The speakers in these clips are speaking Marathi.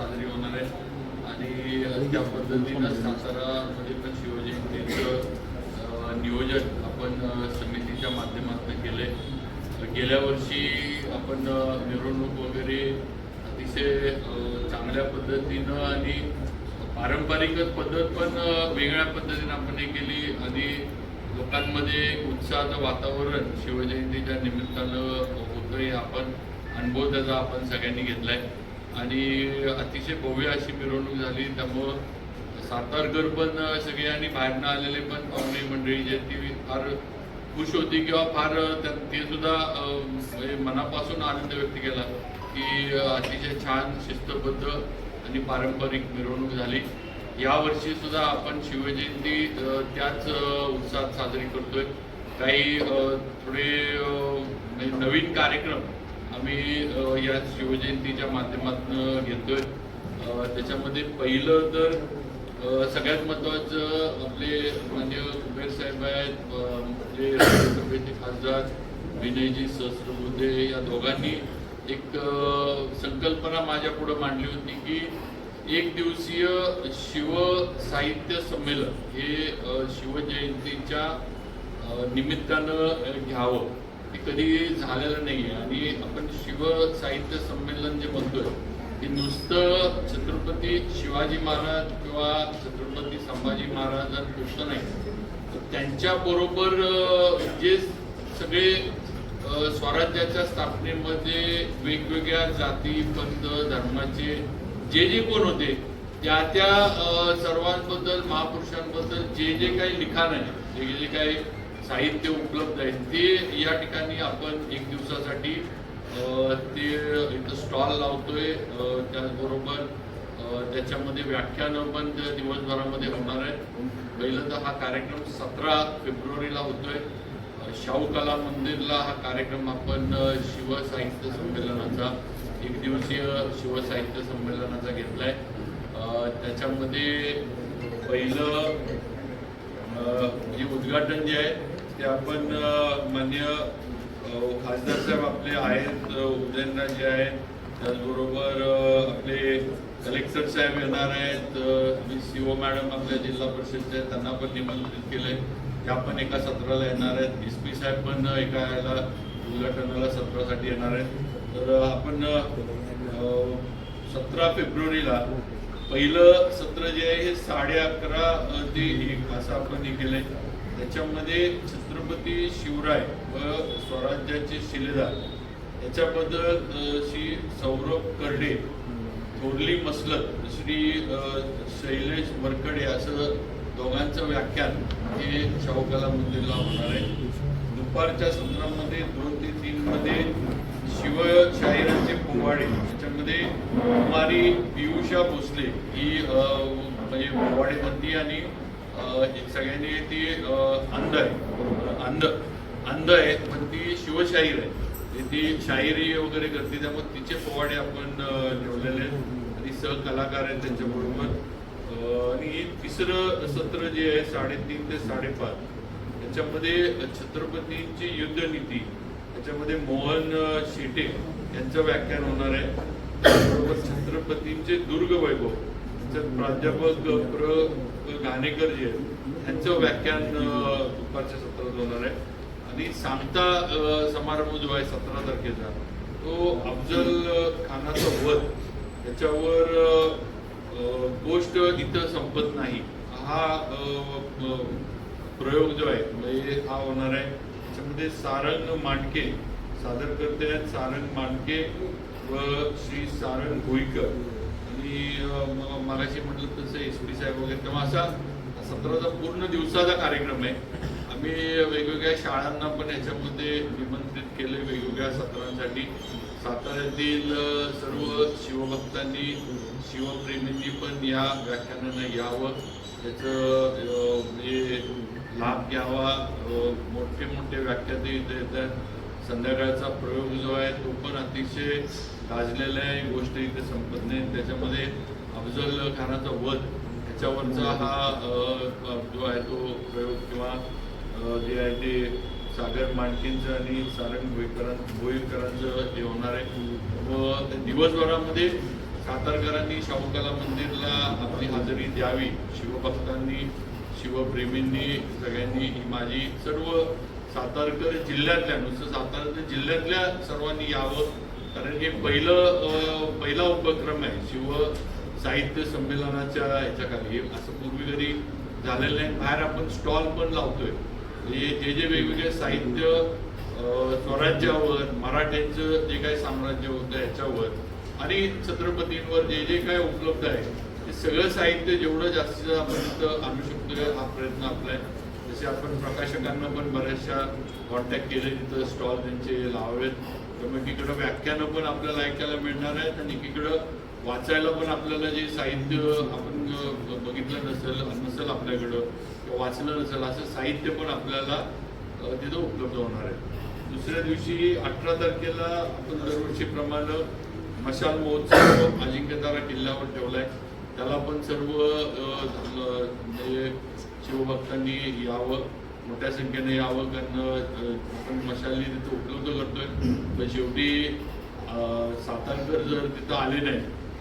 साजरी होणार आहे. आणि त्या पद्धतीनं सातारामध्ये पण शिवजयंतीचं नियोजन आपण समितीच्या माध्यमातून केलं आहे गेल्या वर्षी आपण मिरवणूक वगैरे अतिशय चांगल्या पद्धतीनं आणि पारंपरिकच पद्धत पण वेगळ्या पद्धतीनं आपण हे केली. आणि लोकांमध्ये उत्साहाचं वातावरण शिवजयंतीच्या निमित्तानं होतंय. आपण अनुभव त्याचा आपण सगळ्यांनी घेतलाय. आणि अतिशय भव्य अशी मिरवणूक झाली. त्यामुळं सातारकर पण सगळ्यांनी बाहेरनं आलेले पण पाहुणे मंडळी जे ती फार खुश होती किंवा फार ते सुद्धा म्हणजे मनापासून आनंद व्यक्त केला की अतिशय छान शिस्तबद्ध आणि पारंपरिक मिरवणूक झाली. यावर्षी सुद्धा आपण शिवजयंती त्याच उत्साहात साजरी करतोय. काही थोडे म्हणजे नवीन कार्यक्रम आम्ही या शिवजयंतीच्या माध्यमातून घेतोय. त्याच्यामध्ये पहिलं तर सगळ्यात महत्त्वाचं आपले मान्य कुबेर साहेब आहेत अ, आपले राज्यसभेचे खासदार विनयजी सहस्रबुद्धे या दोघांनी एक संकल्पना माझ्या पुढे मांडली होती की एक दिवसीय शिव साहित्य संमेलन हे शिवजयंतीच्या निमित्तानं घ्यावं. ते कधी झालेलं नाही आहे आणि आपण शिव साहित्य संमेलन जे म्हणतोय हे नुसतं छत्रपती शिवाजी महाराज किंवा छत्रपती संभाजी महाराजांपुरतं नाही तर त्यांच्याबरोबर जे सगळे स्वराज्याच्या स्थापनेमध्ये वेगवेगळ्या जाती पंथ धर्माचे जे जे कोण होते त्या त्या सर्वांबद्दल महापुरुषांबद्दल जे जे काही लिखाण आहे जे जे काही साहित्य उपलब्ध आहे. ते या ठिकाणी आपण एक दिवसासाठी ते इथं स्टॉल लावतोय. त्याचबरोबर त्याच्यामध्ये व्याख्यानं पण त्या दिवसभरामध्ये होणार आहे. पहिलं तर हा कार्यक्रम सतरा फेब्रुवारीला होतोय. शाहू कला मंदिरला हा कार्यक्रम आपण शिवसाहित्य संमेलनाचा एक दिवसीय शिवसाहित्य संमेलनाचा घेतलाय. आहे त्याच्यामध्ये पहिलं जे उद्घाटन जे आहे ते आपण मान्य खासदार साहेब आपले आहेत उदयनराजे आहेत. त्याचबरोबर आपले कलेक्टर साहेब येणार आहेत सी ओ मॅडम आपल्या जिल्हा परिषदचे आहेत त्यांना पण निमंत्रित केलंय. त्या पण एका सत्राला येणार आहेत. एस पी साहेब पण एका याला उद्घाटनाला सत्रासाठी येणार आहेत. तर आपण सतरा फेब्रुवारीला पहिलं सत्र जे आहे हे साडे अकरा ते एक असं आपण हे केलंय. त्याच्यामध्ये छत्रपती शिवराय व स्वराज्याचे शिलेदार. याच्याबद्दल श्री सौरभ कर्डे थोरली मसलत श्री शैलेश वरकडे असं दोघांचं व्याख्यान हे शाहूकला मंदिरला होणार आहे. दुपारच्या सत्रामध्ये दोन ते तीन मध्ये शिवशाहिरांचे पोवाडे त्याच्यामध्ये कुमारी पियुषा भोसले ही म्हणजे पोवाडे आणि एक सगळ्यांनी ती अंध आहे अंध. अंध आहे पण ती शिवशाहीर आहे. ती शाहिरी वगैरे करते त्यामुळे तिचे पोवाडे आपण अ, ठेवलेले आहेत. आणि सहकलाकार आहेत त्यांच्याबरोबर आणि तिसरं सत्र जे आहे साडेतीन ते साडेपाच याच्यामध्ये छत्रपतींची युद्धनीती त्याच्यामध्ये मोहन शेटे यांचं व्याख्यान होणार आहे. त्याचबरोबर छत्रपतींचे दुर्ग वैभव त्यांचे प्राध्यापक प्र प्र घाणेकर जे आहेत यांचं व्याख्यान दुपारच्या सत्रात होणार आहे. आणि सांगता समारंभ जो आहे सतरा तारखेचा तो अफजल खानाचा वध त्याच्यावर गोष्ट इथं संपत नाही. हा प्रयोग जो आहे म्हणजे हा होणार आहे. त्याच्यामध्ये सारंग मांडके सादर करते आहेत सारंग मांडके व श्री सारंग भुईकर. आणि मगाशी म्हटलं तसं एस पी साहेब वगैरे. तेव्हा असा सत्राचा पूर्ण दिवसाचा कार्यक्रम आहे. आम्ही वेगवेगळ्या शाळांना पण याच्यामध्ये निमंत्रित केले वेगवेगळ्या सत्रांसाठी. साताऱ्यातील सर्व शिवभक्तांनी शिवप्रेमींनी पण या व्याख्यानानं यावं. त्याचं म्हणजे लाभ घ्यावा. मोठे मोठे व्याख्याते इथे येतात. संध्याकाळचा प्रयोग जो आहे तो पण अतिशय गाजलेला आहे. गोष्ट इथे संपत नाही. त्याच्यामध्ये अफजल खानाचा वध ह्याच्यावरचा हा जो आहे तो प्रयोग किंवा जे आहे ते सागर मांडकींचं आणि सारंग भोईकरां भोईकरांचं हे होणार आहे. व दिवसभरामध्ये सातारकरांनी शाहूकला मंदिरला आपली हजेरी द्यावी. शिवभक्तांनी शिवप्रेमींनी सगळ्यांनी ही माझी सर्व सातारकर जिल्ह्यातल्या नुसतं सातारकर जिल्ह्यातल्या सर्वांनी यावं. कारण हे पहिलं पहिला उपक्रम आहे. शिव साहित्य संमेलनाच्या ह्याच्याखाली हे असं पूर्वी कधी झालेलं नाही. बाहेर आपण स्टॉल पण लावतोय. म्हणजे जे जे वेगवेगळे साहित्य स्वराज्यावर मराठ्यांचं जे काही साम्राज्य होतं ह्याच्यावर आणि छत्रपतींवर जे जे काय उपलब्ध आहे ते सगळं साहित्य जेवढं जास्तीत जास्त आपण आणू शकतो हा प्रयत्न आपला आहे. जसे आपण प्रकाशकांना पण बऱ्याचशा कॉन्टॅक्ट केले तिथं स्टॉल त्यांचे लावावेत. त्यामुळे तिकडं व्याख्यानं पण आपल्याला ऐकायला मिळणार आहेत आणि तिकडं वाचायला पण आपल्याला जे साहित्य आपण बघितलं नसेल नसेल आपल्याकडं किंवा वाचलं नसेल असं साहित्य पण आपल्याला तिथं उपलब्ध होणार आहे. दुसऱ्या दिवशी अठरा तारखेला आपण दरवर्षीप्रमाणे मशाल महोत्सव अजिंक्यतारा किल्ल्यावर ठेवलाय. त्याला पण सर्व म्हणजे शिवभक्तांनी यावं मोठ्या संख्येने यावं कारण आपण मशाली तिथं उपलब्ध करतोय. पण शेवटी सातारकर जर तिथं आले नाही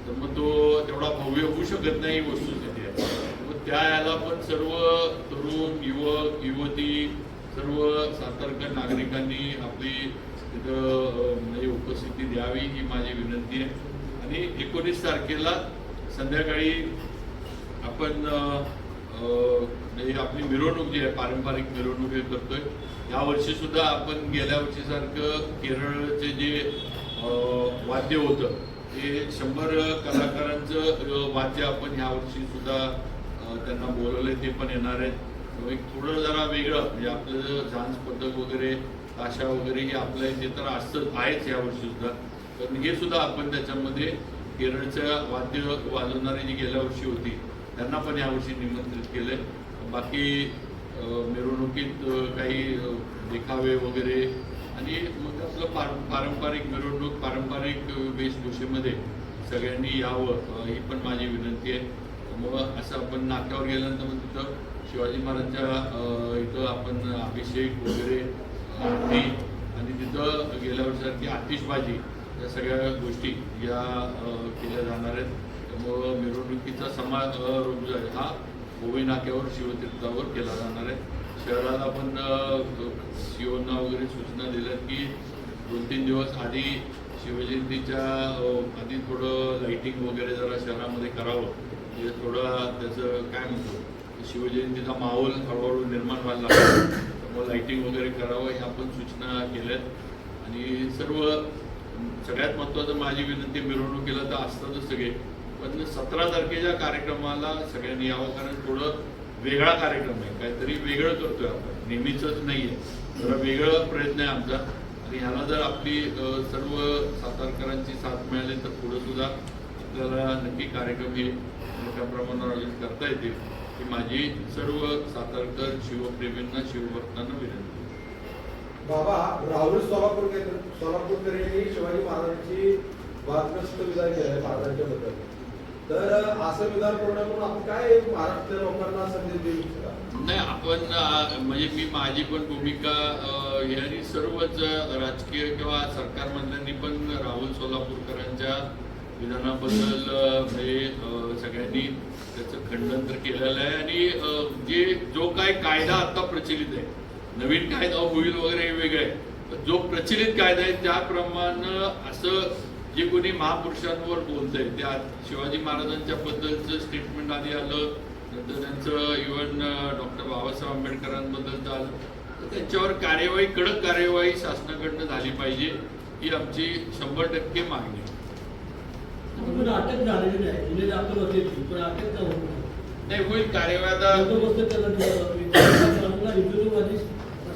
तर मग तो तेवढा भव्य होऊ शकत नाही वस्तू वस्तुस्थिती आहे मग त्या याला पण सर्व तरुण युवक युवती सर्व सातारकर नागरिकांनी आपली तिथं म्हणजे उपस्थिती द्यावी ही माझी विनंती आहे. आणि एकोणीस तारखेला संध्याकाळी आपण म्हणजे आपली मिरवणूक जी आहे पारंपरिक मिरवणूक हे करतोय. यावर्षी सुद्धा आपण गेल्या वर्षीसारखं केरळचे जे वाद्य होतं ते शंभर कलाकारांचं वाद्य आपण यावर्षी सुद्धा त्यांना बोलवले ते पण येणार आहेत. एक थोडं जरा वेगळं म्हणजे आपलं जे झांज वगैरे ताशा वगैरे हे आपल्या इथे तर असतं आहेच यावर्षी सुद्धा. पण हे सुद्धा आपण त्याच्यामध्ये केरळच्या वाद्य वाजवणारी जी गेल्या वर्षी होती त्यांना पण यावर्षी निमंत्रित केलंय. बाकी मिरवणुकीत काही देखावे वगैरे आणि मग आपलं पार पारंपरिक मिरवणूक पारंपरिक वेशभूषेमध्ये सगळ्यांनी यावं ही पण माझी विनंती आहे. मग असं आपण नाक्यावर गेल्यानंतर मग तिथं शिवाजी महाराजांच्या इथं आपण अभिषेक वगैरे आरती आणि तिथं गेल्या वर्षासारखी आतिषबाजी या सगळ्या गोष्टी या केल्या जाणार आहेत. त्यामुळं मिरवणुकीचा समारोप जो आहे हा गोवी नाक्यावर शिवतीर्थावर केला जाणार आहे. शहराला आपण शिवना वगैरे सूचना दिल्यात की दोन तीन दिवस आधी शिवजयंतीच्या आधी थोडं लाईटिंग वगैरे जरा शहरामध्ये करावं. म्हणजे थोडं त्याचं काय म्हणतो शिवजयंतीचा माहोल हळूहळू निर्माण व्हायला लागला. त्यामुळे वगैरे करावं ह्या पण सूचना केल्यात. आणि सर्व सगळ्यात महत्त्वाचं माझी विनंती मिरवणुकीला तर असतातच सगळे. पण सतरा तारखेच्या कार्यक्रमाला सगळ्यांनी यावं कारण थोडं वेगळा कार्यक्रम आहे. काहीतरी वेगळं करतोय आपण. नेहमीच नाही आहे जरा वेगळा प्रयत्न आहे आमचा. आणि ह्याला जर आपली सर्व सातारकरांची साथ मिळाली तर पुढे सुद्धा आपल्याला नक्की कार्यक्रम हे मोठ्या प्रमाणावर आयोजित करता येतील. ही माझी सर्व सातारकर शिवप्रेमींना शिवभक्तांना विनंती बाबा राहुल सोलापूरकर सोलापूरकर यांनी शिवाजी महाराजांची वादग्रस्त विधान आहे महाराजांच्या बद्दल. तर असं विधान करून आपण काय महाराष्ट्रीय लोकांना संदेश देऊ शकता? नाही आपण म्हणजे मी माझी पण भूमिका यांनी सर्वच राजकीय किंवा सरकारमधल्यांनी पण राहुल सोलापूरकरांच्या विधानाबद्दल हे म्हणजे सगळ्यांनी त्याचं खंडन तर केलेलं आहे. आणि जे जो काय कायदा आता प्रचलित आहे नवीन कायदा होईल वगैरे हे वेगळं आहे जो प्रचलित कायदा आहे त्याप्रमाणे असं जे कोणी महापुरुषांवर बोलतंय त्या शिवाजी महाराजांच्या बद्दलचं स्टेटमेंट आधी आलं नंतर त्यांचं इव्हन डॉक्टर बाबासाहेब आंबेडकरांबद्दलचं आलं. तर त्यांच्यावर कार्यवाही कडक कार्यवाही शासनाकडनं झाली पाहिजे ही आमची शंभर टक्के मागणी आहे. पण अटक झालेली नाही? होईल कार्यवाही आता.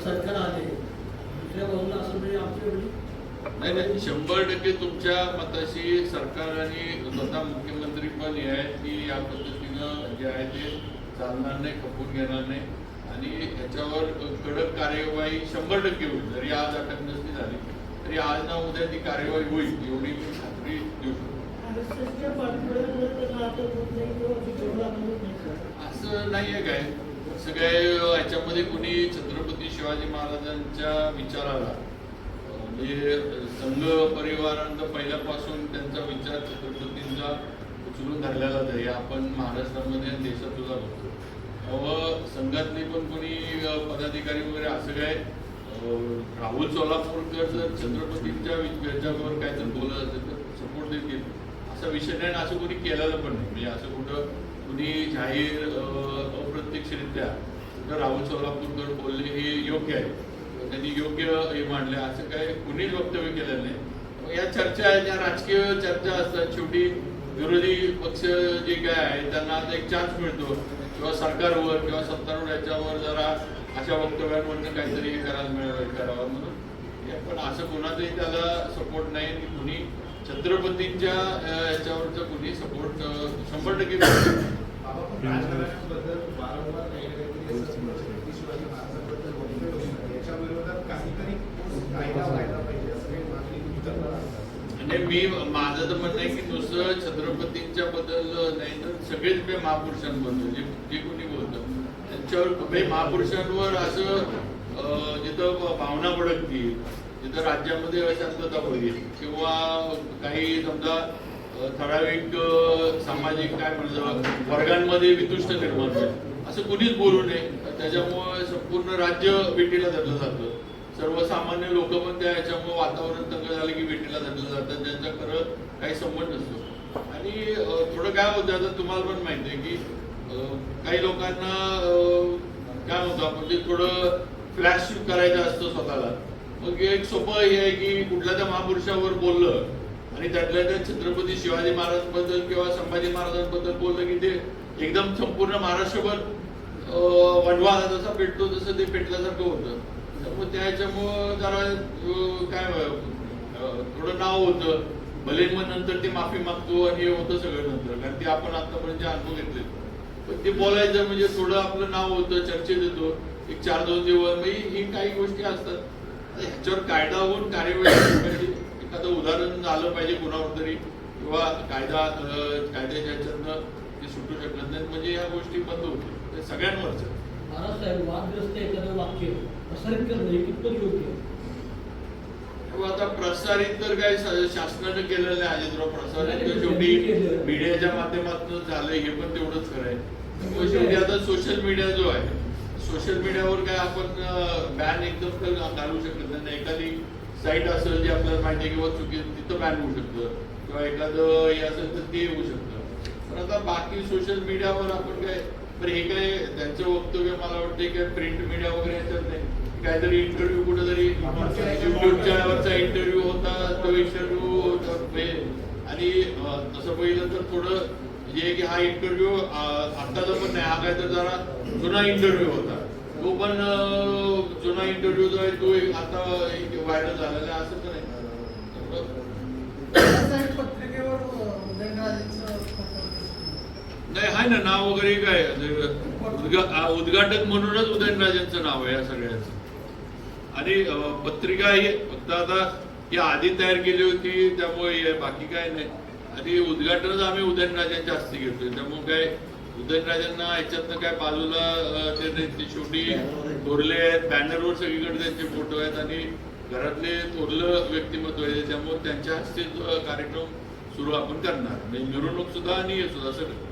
सरकार आले. दुसऱ्या बाजूला असं म्हणजे आमच्या एवढी नाही नाही शंभर टक्के तुमच्या मताशी सरकार आणि स्वतः मुख्यमंत्री पण हे आहेत की या पद्धतीनं जे आहे ते चालणार नाही खपून घेणार नाही. आणि याच्यावर कडक कार्यवाही शंभर टक्के होईल. जरी आज अटक नसली झाली तरी आज ना उद्या ती कार्यवाही होईल एवढी मी खात्री देऊ शकतो. असं नाहीये काय. असं काय याच्यामध्ये कुणी छत्रपती शिवाजी महाराजांच्या विचाराला म्हणजे संघ परिवारांचा पहिल्यापासून त्यांचा विचार छत्रपतींचा उचलून धरलेला जाईल आपण महाराष्ट्रामध्ये देशात सुद्धा बघतो. व संघातले पण कोणी पदाधिकारी वगैरे असं काय? राहुल सोलापूरकर जर छत्रपतींच्या वि- याच्यावर काय तर बोलत असेल तर सपोर्ट देतील. असा विषय नाही आणि असं कोणी केलेलं पण नाही. म्हणजे असं कुठं कुणी जाहीर अप्रत्यक्षरित्या कुठं राहुल सोलापूरकर बोलले हे योग्य आहे. त्यांनी योग्य हे मांडले. असं काय कुणीच वक्तव्य केलं नाही. या चर्चा आहेत या राजकीय चर्चा असतात. शेवटी विरोधी पक्ष जे काय आहे त्यांना आता एक चान्स मिळतो. किंवा सरकारवर किंवा सत्तारूढ याच्यावर जरा अशा वक्तव्यांवरनं काहीतरी हे करायला मिळालं करावं म्हणून. पण असं कोणाचंही त्याला सपोर्ट नाही. आणि कुणी छत्रपतींच्या याच्यावरचं कुणी सपोर्ट शंभर टक्के करत नाही. बाबा पण राजकारणाबद्दल वारंवार काही ना काहीतरी असं छत्रपती शिवाजी महाराजांबद्दल वक्तव्य होतं. याच्या विरोधात काहीतरी ठोस कायदा व्हायला पाहिजे असं काही मागणी तुम्ही करणार आहात. आणि मी माझं तर म्हणणं आहे की नुसतं छत्रपतींच्या बद्दल नाही तर सगळेच मी महापुरुषांबद्दल जे जे कोणी बोलतं. त्यांच्यावर महापुरुषांवर असं जिथं भावना भडकतील जिथं राज्यामध्ये अशांतता होईल किंवा काही समजा ठराविक सामाजिक काय म्हणलं वर्गांमध्ये वितुष्ट निर्माण होईल. असं कुणीच बोलू नये. त्याच्यामुळे संपूर्ण राज्य भेटीला धरलं जातं. सर्वसामान्य लोक पण त्या याच्यामुळे वातावरण तंग झालं की भेटीला धरलं जातात. त्यांचा खरं काही संबंध नसतो. आणि थोडं काय होतं आता तुम्हाला पण माहिती आहे की काही लोकांना काय म्हणतो म्हणजे थोडं फ्लॅश करायचं असतं स्वतःला. मग एक सोपं हे आहे की कुठल्या त्या महापुरुषावर बोललं आणि त्यातल्या त्या छत्रपती शिवाजी महाराजांबद्दल किंवा संभाजी महाराजांबद्दल बोललं की ते एकदम संपूर्ण महाराष्ट्रभर अं, जसा पेटतो तसं ते पेटल्यासारखं होतं. मग त्याच्यामुळं जरा काय थोडं नाव होतं. भले मग नंतर ते माफी मागतो आणि हे होतं सगळं नंतर. कारण ते आपण आतापर्यंत जे अनुभव घेतले. पण ते बोलायचं म्हणजे थोडं आपलं नाव होतं चर्चेत येतो. एक चार दोन दिवस म्हणजे ही काही गोष्टी असतात. ह्याच्यावर कायदा होऊन कार्यवाही पाहिजे. एखादं उदाहरण झालं पाहिजे कुणावर तरी. किंवा कायदा कायद्याच्या ह्याच्यातनं ते सुटू शकत नाहीत. म्हणजे या गोष्टी बंद होतील. ते सगळ्यांवरच. महाराज साहेब वादग्रस्त एखादं वाक्य प्रसारित करणं हे कितपत योग्य? तेव्हा आता प्रसारित तर काय शासनानं केलेलं आहे अजितराव प्रसारित तर शेवटी. मीडियाच्या माध्यमातून झालंय हे पण तेवढंच खरं आहे शेवटी आता सोशल मीडिया जो आहे सोशल मीडियावर काय आपण बॅन एकदम तर घालू शकत नाही. एखादी साईट असेल जी आपल्याला माहिती आहे किंवा चुकी तिथं बॅन होऊ शकतं किंवा एखादं हे असेल तर ते होऊ शकतं पण आता बाकी सोशल मीडियावर आपण काय पण हे काय त्यांचं वक्तव्य मला वाटतंय काय प्रिंट मीडिया वगैरे याच्यात नाही. काहीतरी इंटरव्ह्यू कुठेतरी युट्यूबच्या वरचा इंटरव्ह्यू होता तो इंटरव्ह्यू आणि तसं पहिलं तर थोडं जे की हा इंटरव्ह्यू आताचा पण नाही हा काय तर जरा जुना इंटरव्ह्यू होता. तो पण जुना इंटरव्ह्यू जो आहे तो एक आता व्हायरल झालेला आहे असं तर नाही त्यामुळं साहेब पत्रिकेवर उदयनराजेंचं नाही आहे ना नाव वगैरे काय? ते उद्घाटक म्हणूनच उदयनराजेंचं नाव आहे या सगळ्याचं. आणि पत्रिका ही फक्त आता ही आधी तयार केली होती त्यामुळे बाकी काय नाही. आणि उद्घाटनच आम्ही उदयनराजेंच्या हस्ते घेतोय. त्यामुळे काय उदयनराजांना याच्यातनं काय बाजूला ते शेवटी थोरले आहेत बॅनरवर सगळीकडे त्यांचे फोटो आहेत आणि घरातले थोरलं व्यक्तिमत्व आहे. त्यामुळे त्यांच्या हस्ते कार्यक्रम सुरू आपण करणार. म्हणजे मिरवणूक सुद्धा आणि हे सुद्धा सगळं.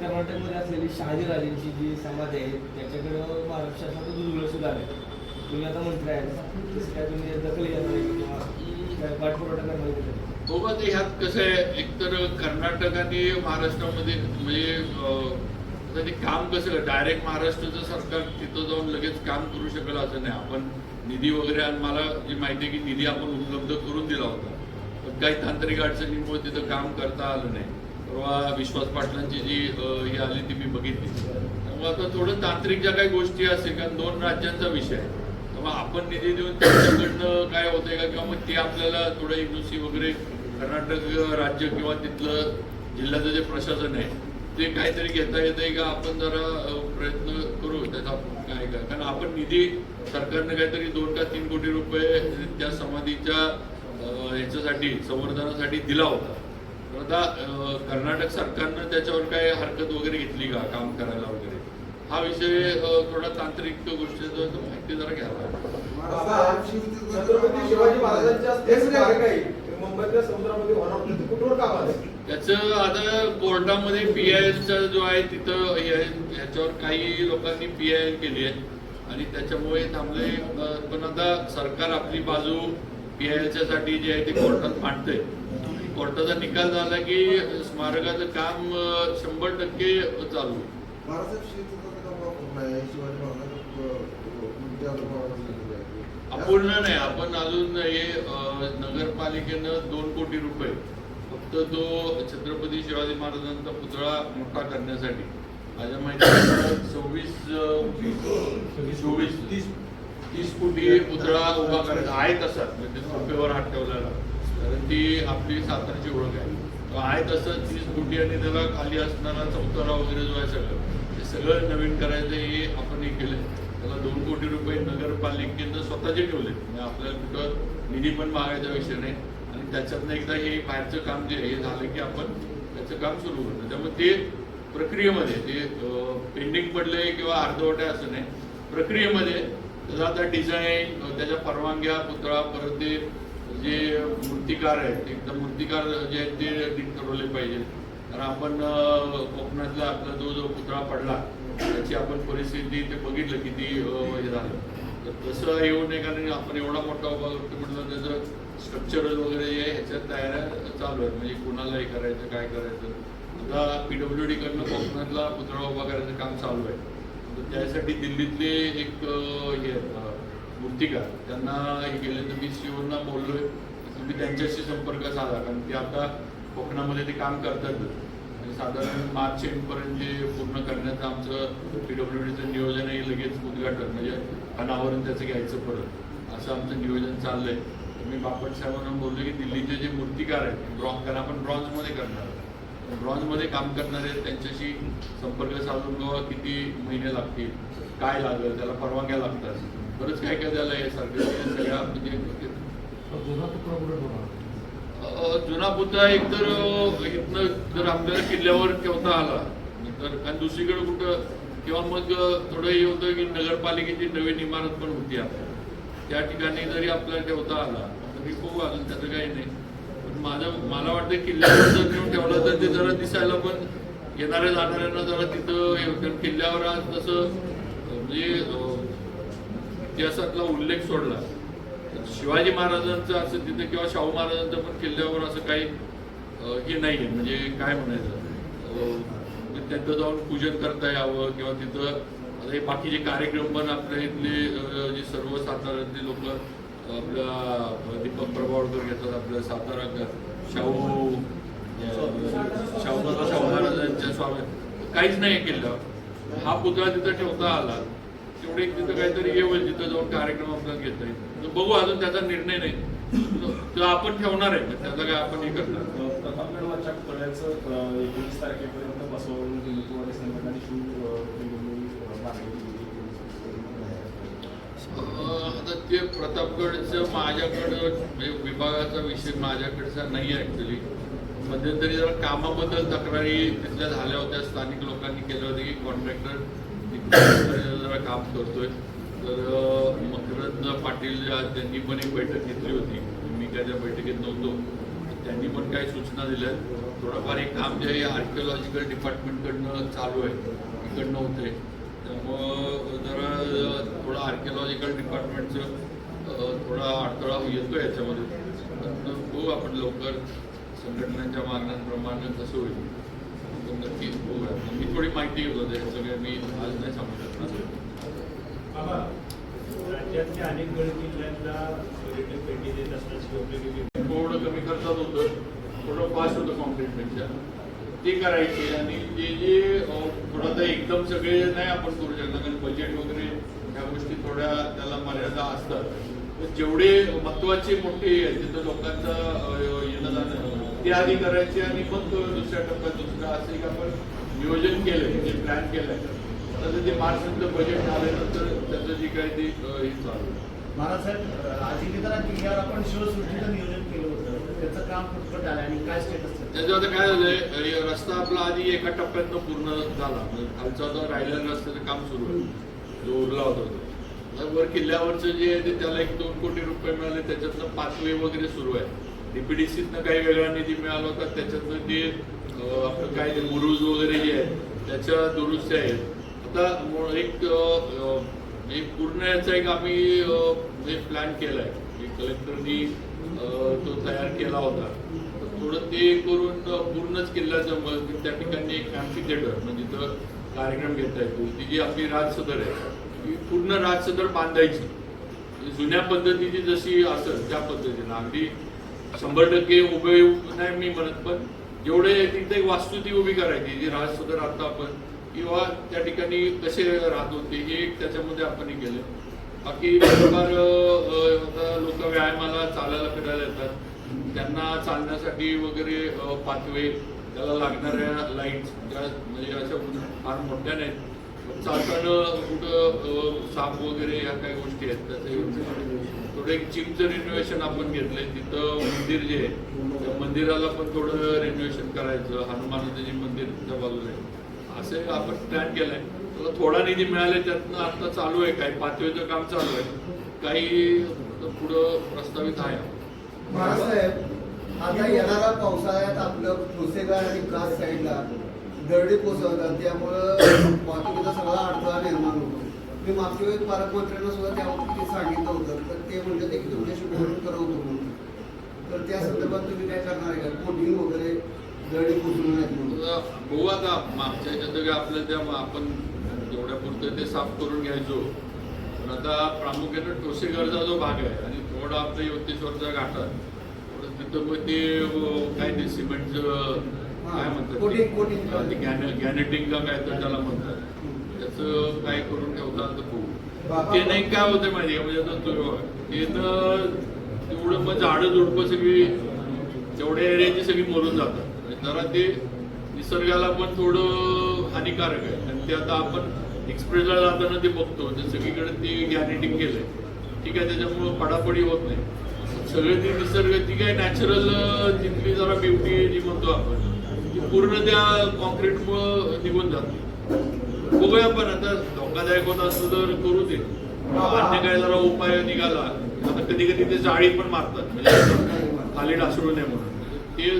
कर्नाटकमध्ये असलेली शहाजीराजेंची जी समाधी आहे त्याच्याकडं महाराष्ट्र शासनाचं दुर्लक्ष झालं आहे. तुम्ही आता म्हणताय आहेत काय तुम्ही दखल घेणार आहे किंवा काय करणार आहे हो बा ते ह्यात कसं आहे एकतर कर्नाटक आणि महाराष्ट्रामध्ये म्हणजे ते काम कसं डायरेक्ट महाराष्ट्राचं सरकार तिथं जाऊन लगेच काम करू शकलं असं नाही. आपण निधी वगैरे आणि मला जी माहिती आहे की निधी आपण उपलब्ध करून दिला होता. पण काही तांत्रिक अडचणींमुळे तिथं काम करता आलं नाही. परवा विश्वास पाटलांची जी हे ही आली ती मी बघितली. त्यामुळे आता थोडं तांत्रिक ज्या काही गोष्टी असतील कारण दोन राज्यांचा विषय आहे. त्यामुळे आपण निधी देऊन त्यांच्याकडनं काय होतंय का किंवा मग ते आपल्याला थोडं एनओसी वगैरे कर्नाटक राज्य किंवा तिथलं जिल्ह्याचं जे प्रशासन आहे ते काहीतरी घेता येतंय का? आपण जरा प्रयत्न करू त्याचा काय काय. कारण आपण निधी सरकारने काहीतरी दोन का तीन कोटी रुपये त्या समाधीच्या ह्याच्यासाठी संवर्धनासाठी दिला होता. आता कर्नाटक सरकारनं त्याच्यावर काय हरकत वगैरे घेतली का काम करायला वगैरे? हा विषय थोडा तांत्रिक गोष्टीचा तो माहिती जरा घ्यावा मुंबईतल्या समुद्रामध्ये होणार कुठवर काम त्याचं आता कोर्टामध्ये पी आय एलचा जो आहे तिथं ह्याच्यावर काही लोकांनी पी आय एल केली आहे. आणि त्याच्यामुळे थांबले पण आता सरकार आपली बाजू पी आय एलच्या साठी जे आहे ते कोर्टात मांडतंय. कोर्टाचा निकाल झाला की स्मारकाचं काम शंभर टक्के चालू. अपूर्ण नाही. आपण अजून हे नगरपालिकेनं दोन कोटी रुपये फक्त तो छत्रपती शिवाजी महाराजांचा पुतळा मोठा करण्यासाठी. माझ्या माहिती सव्वीस चोवीस तीस तीस कोटी पुतळा उभा करायचा. आहे तसा म्हणजे सोपेवर हात ठेवलेला. कारण ती आपली सातारची ओळख आहे. तो आहे तसं तीस कोटी आणि त्याला खाली असणारा चौतारा वगैरे जो आहे सगळं ते सगळं नवीन करायचं हे आपण हे केलंय. त्याला दोन कोटी रुपये नगरपालिकेनं स्वतःचे ठेवले म्हणजे आपल्याला कुठं निधी पण मागायचा विषय नाही. आणि त्याच्यातनं एकदा हे बाहेरचं काम जे हे झालं की आपण त्याचं काम सुरू करतो त्यामुळे ते प्रक्रियेमध्ये ते पेंडिंग पडले किंवा अर्धवट असं नाही. प्रक्रियेमध्ये त्याचा आता डिझाईन त्याच्या परवानग्या पुतळा परत ते जे मूर्तिकार आहेत एकदम मूर्तिकार जे आहेत ते ठरवले पाहिजे कारण आपण कोकणातला आपला जो जो पुतळा पडला त्याची आपण परिस्थिती ते बघितलं किती हे झालं. तर तसं येऊ नये कारण आपण एवढा मोठा उभा करतो म्हटलं त्याचं स्ट्रक्चरल वगैरे जे ह्याच्यात तयाऱ्या चालू आहेत. म्हणजे कुणाला हे करायचं काय करायचं. आता पी डब्ल्यू डी कडनं कोकणातला पुतळा उभा करायचं काम चालू आहे. तर त्यासाठी दिल्लीतले एक हे आहेत, मूर्तिकार त्यांना गेल्यानंतर तर मी सीओना बोललोय. तुम्ही त्यांच्याशी संपर्क साधा कारण ते आता कोकणामध्ये ते काम करतात. आणि साधारण मार्च एंडपर्यंत जे पूर्ण करण्याचं आमचं पी डब्ल्यू डीचं नियोजन आहे लगेच उद्घाटन. म्हणजे अनावरण त्याचं घ्यायचं परत. असं आमचं नियोजन चाललंय. तर मी बापट साहेबांना बोललो की दिल्लीचे जे मूर्तिकार आहेत ब्रॉन्ज कारण आपण ब्रॉन्झमध्ये करणार. ब्रॉन्झमध्ये काम करणारे त्यांच्याशी संपर्क साधून किती महिने लागतील काय लागेल त्याला परवानग्या लागतात. बरंच काय काय त्याला हे ते सगळ्या म्हणजे जुना पुतळा एकतर इथनं जर आपल्याला किल्ल्यावर ठेवता आला तर कारण दुसरीकडे कुठं किंवा मग थोडं हे होतं की नगरपालिकेची नवीन इमारत पण होती आपल्या त्या ठिकाणी जरी आपल्याला ठेवता आला तरी बघू अजून त्याचं काही नाही. पण माझं मला वाटतं किल्ल्यावर जर नेऊन ठेवलं तर ते जरा दिसायला पण येणाऱ्या जाणाऱ्यांना जरा तिथं किल्ल्यावर आज तसं म्हणजे इतिहासातला उल्लेख सोडला. तर शिवाजी महाराजांचं असं तिथे किंवा शाहू महाराजांचं पण किल्ल्यावर असं काही हे नाही आहे म्हणजे काय म्हणायचं? म्हणजे त्यांचं जाऊन पूजन करता यावं किंवा तिथं आता हे बाकीचे कार्यक्रम पण आपल्या इथले जे सर्व साताऱ्यातले लोक आपला दीपक प्रभावळकर घेतात आपल्या सातारा शाहू शाहू शाहू महाराजांच्या स्वामी काहीच नाही किल्ल्यावर. हा पुतळा तिथं ठेवता आला. तिथं काहीतरी होईल तिथं जाऊन कार्यक्रम आपल्याला घेता येईल तर बघू अजून त्याचा निर्णय नाही. तो आपण ठेवणार आहे त्याचा काय आपण हे करणार प्रतापगडवरच्या एकोणीस तारखेपर्यंत बसवून हिंदुत्ववादी संघटनांनी आता ते प्रतापगडचं माझ्याकडं म्हणजे विभागाचा विषय माझ्याकडचा नाही आहे ॲक्च्युली मध्यंतरी जरा कामाबद्दल तक्रारी तिथल्या झाल्या होत्या स्थानिक लोकांनी केलं होतं की कॉन्ट्रॅक्टर जरा काम करतोय. तर अं, मकरंद पाटील ज्या त्यांनी पण एक बैठक घेतली होती. मी काय त्या बैठकीत नव्हतो. त्यांनी पण काही सूचना दिल्या थोडंफार एक काम जे आहे आर्किओलॉजिकल डिपार्टमेंटकडनं चालू आहे. इकडनं होतंय. त्यामुळं जरा थोडं आर्किओलॉजिकल डिपार्टमेंटचं थोडा अडथळा येतो याच्यामध्ये. पण बघू हो, आपण लवकर संघटनांच्या मागण्यांप्रमाणे कसं होईल. पण नक्कीच बघूया मी थोडी माहिती घेतो हे सगळं मी आज नाही सांगू शकणार बाबा राज्यातल्या अनेक गड किल्ल्यांना पर्यटक भेटी देत उपयोगी थोडं कमी खर्चात होतं. थोडं फास्ट होतं कॉन्क्रीटपेक्षा ते करायचे आणि जे जे थोडं तर एकदम सगळे नाही आपण करू शकणार कारण बजेट वगैरे ह्या गोष्टी थोड्या त्याला मर्यादा असतात. जेवढे महत्त्वाचे मोठे आहेत, जिथं लोकांचं येणं जाणं ते आधी करायचे आणि मग दुसऱ्या टप्प्यात दुसरं असं एक आपण नियोजन केलंय म्हणजे प्लॅन केलंय. आता ते मार्च नंतर बजेट आल्यानंतर त्याचं जे काही ते हे चालू. महाराजसाहेब अजिंक्यतारा किल्ल्यावर आपण शिवसृष्टीचं नियोजन केलं होतं. त्याचं काम फुटफट आलं आणि काय स्टेटस त्याचं आता काय झालंय रस्ता आपला आधी एका टप्प्यातनं पूर्ण झाला. म्हणजे खालचा जो राहिलेला रस्त्याचं काम सुरू आहे जो उरला होता वर किल्ल्यावरचं जे आहे ते त्याला एक दोन कोटी रुपये मिळाले त्याच्यातनं पाचवे वगैरे सुरू आहे. डीपीडीसीतनं काही वेगळा निधी मिळाला होता त्याच्यातनं ते आपलं काय ते बुरुज वगैरे जे आहेत त्याच्या दुरुस्त्या आहेत. आता एक एक पूर्ण याचा एक आम्ही अं, एक प्लॅन केला आहे कलेक्टरनी तो तयार केला होता. तर थोडं ते करून पूर्णच किल्ल्याचं मग त्या ठिकाणी एक फॅन्सी थिएटर म्हणजे तर कार्यक्रम घेता येतो ती जी आपली राजसदर आहे ती पूर्ण राजसदर बांधायची. म्हणजे जुन्या पद्धतीची जशी असेल त्या पद्धतीनं. अगदी शंभर टक्के उभे नाही मी म्हणत पण जेवढे तिथे एक ती उभी करायची जी राजसदर आता आपण किंवा त्या ठिकाणी कसे राहत होते हे त्याच्यामध्ये आपण हे केलं. बाकी थोडंफार लोक व्यायामाला चालायला फिरायला येतात. त्यांना चालण्यासाठी वगैरे पाथवे त्याला लागणाऱ्या लाईट्स ज्या म्हणजे अशा फार मोठ्या नाहीत. पण चालताना कुठं साप वगैरे या काही गोष्टी आहेत त्याचं थोडं एक चिमचं रिनोव्हेशन आपण घेतलंय. तिथं मंदिर जे आहे त्या मंदिराला पण थोडं रिनोव्हेशन करायचं. हनुमानाचं जे मंदिर त्या बाजूला आहे. असे आपण प्लॅन केलाय. त्याला थोडा निधी मिळालाय त्यातनं आता चालू आहे. काही पाचवेचं काम चालू आहे. काही पुढं प्रस्तावित आहे. आता येणारा पावसाळ्यात आपलं ठोसेगाड आणि कास साईडला दरडी कोसळतात. त्यामुळं वाहतुकीचा सगळा अडथळा निर्माण होतो. मी मागच्या वेळेस पालकमंत्र्यांना सुद्धा त्याबाबतीत ते सांगितलं होतं. तर ते म्हणले होते की तुमच्याशी बोलून करवतो म्हणून. तर त्या संदर्भात तुम्ही काय करणार आहे का? कोटिंग वगैरे दरडी कोसळून आहेत म्हणून. बघू आता मागच्या ह्याच्यात काय आपलं त्या आपण जेवढ्या पुरतं ते साफ करून घ्यायचो पण आता प्रामुख्यानं ठोसेघरचा जो भाग आहे आणि थोडा आपल्या योतेश्वरचा घाटात थोडं तिथं मग ते काय ते सिमेंटचं काय म्हणतात कोटिंग- कोटिंग. ते? ते गॅन गॅनेटिंग का काय तर त्याला म्हणतात. काय करून ठेवता तर बघू ते नाही काय होतं माहिती आहे म्हणजे आता तो ते तर तेवढं मग झाडं झुडपं सगळी तेवढ्या एरियाची सगळी मरून जातात. म्हणजे जरा ते निसर्गाला पण थोडं हानिकारक आहे. आणि ते आता आपण एक्सप्रेसला जाताना ते बघतो. ते सगळीकडे ते गॅनेटिंग केलंय. ठीक आहे त्याच्यामुळं पडापडी होत नाही. सगळे ते निसर्ग ती काय नॅचरल तिथली जरा ब्युटी जी म्हणतो आपण ती पूर्ण त्या कॉन्क्रीटमुळं निघून जाते. बघूया पण आता धोकादायक होत असलं तर करू दे. अन्य काय जरा उपाय निघाला. आता कधी कधी ते जाळी पण मारतात. म्हणजे खाली ढासळू नये म्हणून. ते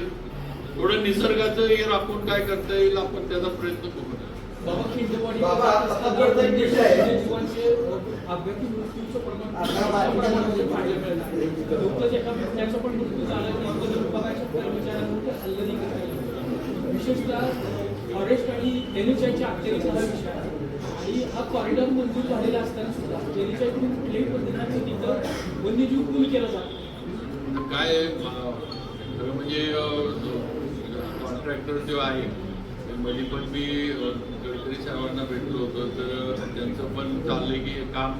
थोडं निसर्गाचं हे राखून काय करता येईल आपण त्याचा प्रयत्न करू बाबा खिंडवाडी बाबा, आता कडचा एक विषय आहे. जीवांचे अपघाती मृत्यूचं प्रमाण आता बाकीच्या पाहायला मिळालं. नुकतंच एका बिबट्याचा पण मृत्यू झाला आणि वन विभागाच्या कर्मचाऱ्यांवर ते हल्लेही करण्यात आले. विशेषतः फॉरेस्ट आणि एनएचआयच्या अखेरीचा हा विषय आहे. आणि हा कॉरिडॉर मंजूर झालेला असताना सुद्धा एनएचआयकडून कुठल्याही पद्धतीचं तिथं वन्यजीव पूल केला जातो? काय खरं म्हणजे कॉन्ट्रॅक्टर जो आहे ते मध्ये पण मी गडकरी साहेबांना भेटलो होतो. तर त्यांचं पण चाललंय की काम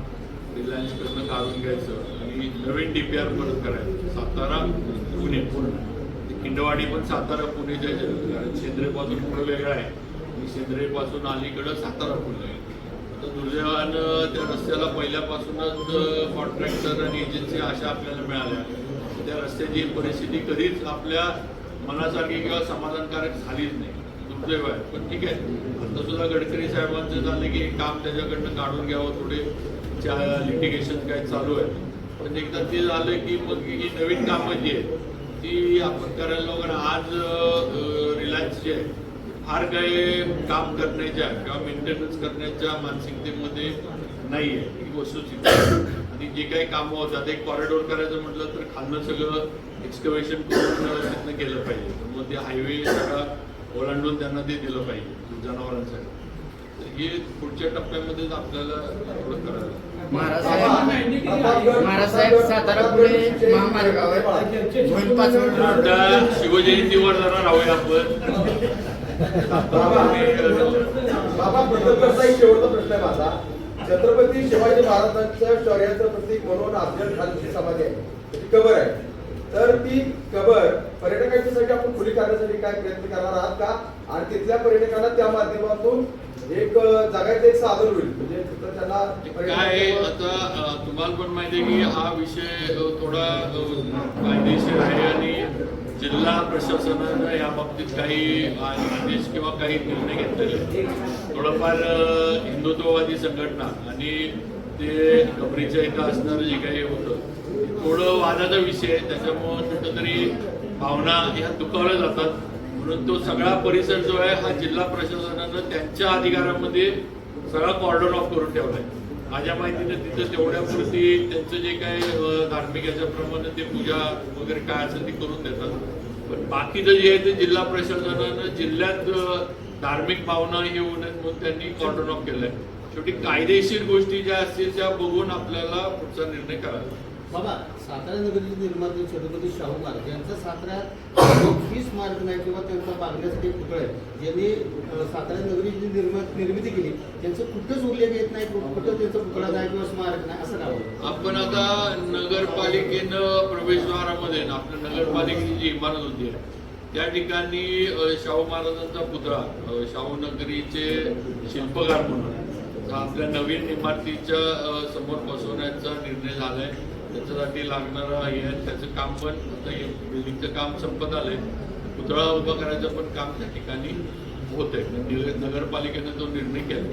रिलायन्सकडनं काढून घ्यायचं. आणि नवीन डी पी आर परत करायचं. सातारा पुणे. पूर्ण किंडवाडी पण सातारा पुणेच्या सेंद्रेपासून पुढं वेगळं आहे. आणि सेंद्रेपासून अलीकडं सातारा पुणे. आहे आता दुर्दैवानं त्या रस्त्याला पहिल्यापासूनच कॉन्ट्रॅक्टर आणि एजन्सी अशा आपल्याला मिळाल्या. त्या रस्त्याची परिस्थिती कधीच आपल्या मनासारखी किंवा समाधानकारक झालीच नाही. दुर्दैव आहे. पण ठीक आहे. आता सुद्धा गडकरी साहेबांचं झालं की काम त्याच्याकडनं काढून घ्यावं थोडे. लिटिगेशन काय चालू आहे. पण एकदा ते झालं की मग ही नवीन कामं जी आहेत ती आपण करायला लागणार आज रिलायन्स जे आहे फार काही काम करण्याच्या किंवा मेंटेनन्स करण्याच्या मानसिकतेमध्ये नाही आहे. ही वस्तूची आणि जे काही कामं होतात एक कॉरिडोर करायचं म्हटलं तर खालनं सगळं एक्सकवेशन करून तिथनं केलं पाहिजे. तर मग ते हायवे सगळा ओलांडून त्यांना ते दिलं पाहिजे जनावरांसाठी. तर हे पुढच्या टप्प्यामध्येच आपल्याला करायला करायला लागेल. महाराज महाराजसाहेब सातारा पुणे महामार्गावर दोन पाच मिनिट आता शिवजयंतीवर जरा राहूया आपण. बाबा बाबा एक शेवटचा प्रश्न आहे माझा. छत्रपती शिवाजी महाराजांच्या शौर्याचं प्रतीक म्हणून अफजल खानची समाधी आहे. कबर आहे. तर ती कबर पर्यटकांच्यासाठी आपण खुली करण्यासाठी काय प्रयत्न करणार आहात का? आणि तिथल्या पर्यटकांना त्या माध्यमातून एक जगायचं एक साधन होईल. काय आता तुम्हाला पण माहिती आहे की हा विषय थोडा कायदेशीर आहे आणि जिल्हा प्रशासनानं या बाबतीत काही आदेश किंवा काही निर्णय घेतलेले. थोडंफार हिंदुत्ववादी संघटना आणि ते खबरीच्या इथं असणारं जे काही होतं थोडं वादाचा विषय आहे. त्याच्यामुळं कुठंतरी भावना ह्या दुखावल्या जातात. म्हणून तो सगळा परिसर जो आहे हा जिल्हा प्रशासनानं त्यांच्या अधिकारामध्ये सगळा कॉर्डन ऑफ करून ठेवलाय. माझ्या माहितीने तिथं तेवढ्यापुरती त्यांचं जे काय धार्मिक याच्याप्रमाणे ते पूजा वगैरे काय असेल ते करून देतात. पण बाकीचं जे आहे ते जिल्हा प्रशासनानं जिल्ह्यात धार्मिक भावना हे होऊ नयेत म्हणून त्यांनी कॉर्डन ऑफ केलंय. शेवटी कायदेशीर गोष्टी ज्या असतील त्या बघून आपल्याला पुढचा निर्णय करावा बाबा सातारा नगरीचे निर्माते छत्रपती शाहू महाराज यांचा साताऱ्यात कुठलीच स्मारक नाही किंवा त्यांचा बांधण्यासाठी पुतळा आहे. ज्यांनी सातारा नगरीची निर्मा निर्मिती केली त्यांचं कुठंच उल्लेख येत नाही कुठं त्यांचा पुतळा नाही किंवा स्मारक नाही असं नाव आपण आता नगरपालिकेनं प्रवेशद्वारामध्ये आपल्या नगरपालिकेची जी इमारत होती त्या ठिकाणी शाहू महाराजांचा पुतळा शाहू नगरीचे शिल्पकार म्हणून. आपल्या नवीन इमारतीच्या समोर बसवण्याचा निर्णय झालाय. त्याच्यासाठी लागणारं हे त्याचं काम पण आता बिल्डिंगचं काम संपत आलंय. पुतळा उभा करायचं पण काम त्या ठिकाणी होत आहे नगरपालिकेनं तो निर्णय केला